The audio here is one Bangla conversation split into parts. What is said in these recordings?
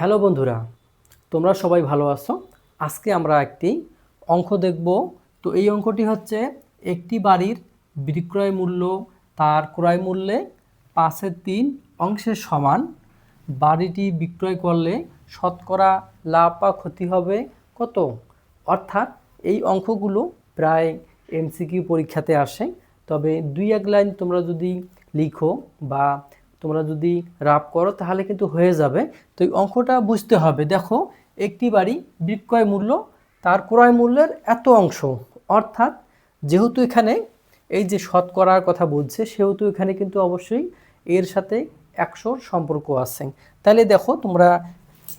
হ্যালো বন্ধুরা, তোমরা সবাই ভালো আছো? আজকে আমরা একটি অঙ্ক দেখব। তো এই অঙ্কটি হচ্ছে, একটি বাড়ির বিক্রয় মূল্য তার ক্রয় মূল্যে পাঁচের তিন অংশের সমান। বাড়িটি বিক্রয় করলে শতকরা লাভ বা ক্ষতি হবে কত? অর্থাৎ এই অঙ্কগুলো প্রায় এমসিকিউ পরীক্ষাতে আসে। তবে দুই এক লাইন তোমরা যদি লিখো বা তোমরা যদি রাপ করো, তাহলে কিন্তু হয়ে যাবে। তো এই অঙ্কটা বুঝতে হবে। দেখো, একটি বাড়ি বিক্রয় মূল্য, তার ক্রয় মূল্যের এত অংশ। অর্থাৎ যেহেতু এখানে এই যে শতকরার কথা বলছে, সেহেতু এখানে কিন্তু অবশ্যই এর সাথে একশোর সম্পর্ক আছে। তাহলে দেখো, তোমরা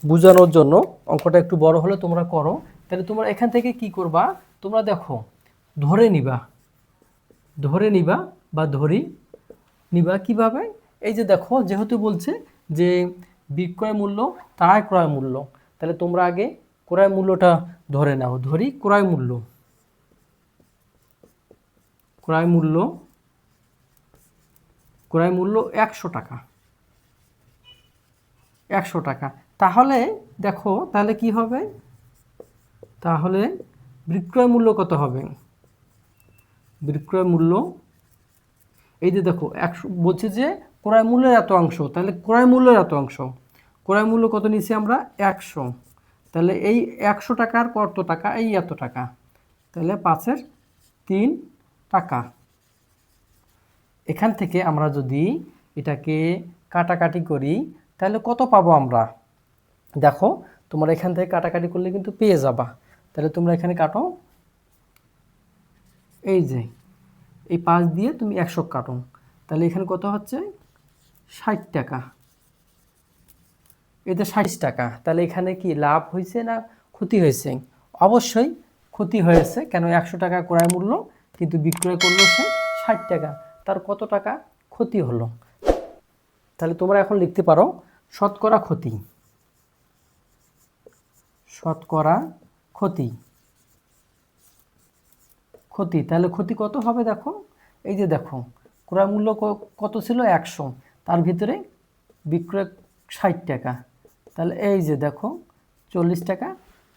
বোঝানোর জন্য অঙ্কটা একটু বড় হলে তোমরা করো। তাহলে তোমরা এখান থেকে কি করবা? তোমরা দেখো, ধরে নিবা। ধরে নিবা বা ধরি নিবা কীভাবে? এই যে দেখো, যেহেতু বলছে যে বিক্রয় মূল্য তারাই ক্রয় মূল্য, তাহলে তোমরা আগে ক্রয় মূল্যটা ধরে নাও, ধরি ক্রয় মূল্য। ক্রয় মূল্য ক্রয় মূল্য একশো টাকা। একশো টাকা। তাহলে দেখো, তাহলে কি হবে? তাহলে বিক্রয় মূল্য কত হবে? বিক্রয় মূল্য, এই যে দেখো, একশো, বলছে যে ক্রয় মূল্যের এত অংশ, তাহলে ক্রয় মূল্যের এত অংশ। ক্রয় মূল্য কত নিয়েছি আমরা? একশো। তাহলে এই একশো টাকার কত টাকা, এই এত টাকা। তাহলে পাঁচের তিন টাকা। এখান থেকে আমরা যদি এটাকে কাটাকাটি করি, তাহলে কত পাবো আমরা? দেখো, তোমরা এখান থেকে কাটাকাটি করলে কিন্তু পেয়ে যাবা। তাহলে তোমরা এখানে কাটো। এই যে, এই পাঁচ দিয়ে তুমি একশো কাটো। তাহলে এখানে কত হচ্ছে? ষাট টাকা। এতে ষাট টাকা। তাহলে এখানে কি লাভ হয়েছে না ক্ষতি হয়েছে? অবশ্যই ক্ষতি হয়েছে, কেন একশো টাকা ক্রয় মূল্য, কিন্তু বিক্রয় করল সে ষাট টাকা। তার কত টাকা ক্ষতি হলো? তাহলে তোমরা এখন লিখতে পারো, শতকরা ক্ষতি। শতকরা ক্ষতি। ক্ষতি, তাহলে ক্ষতি কত হবে দেখো? এই যে দেখো, ক্রয় মূল্য কত ছিল? একশো। তার ভিতরে বিক্রয় ষাট টাকা। তাহলে এই যে দেখো, চল্লিশ টাকা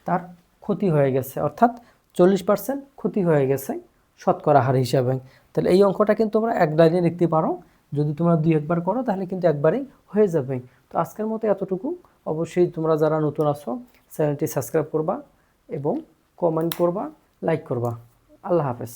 তার ক্ষতি হয়ে গেছে। অর্থাৎ চল্লিশ পার্সেন্ট ক্ষতি হয়ে গেছে শতকরা হার হিসাবে। তাহলে এই অঙ্কটা কিন্তু তোমরা এক লাইনে লিখতে পারো। যদি তোমরা দুই একবার করো, তাহলে কিন্তু একবারেই হয়ে যাবে। তো আজকের মতো এতটুকু। অবশ্যই তোমরা যারা নতুন আসো চ্যানেলটি সাবস্ক্রাইব করবা এবং কমেন্ট করবা, লাইক করবা। আল্লাহ হাফেজ।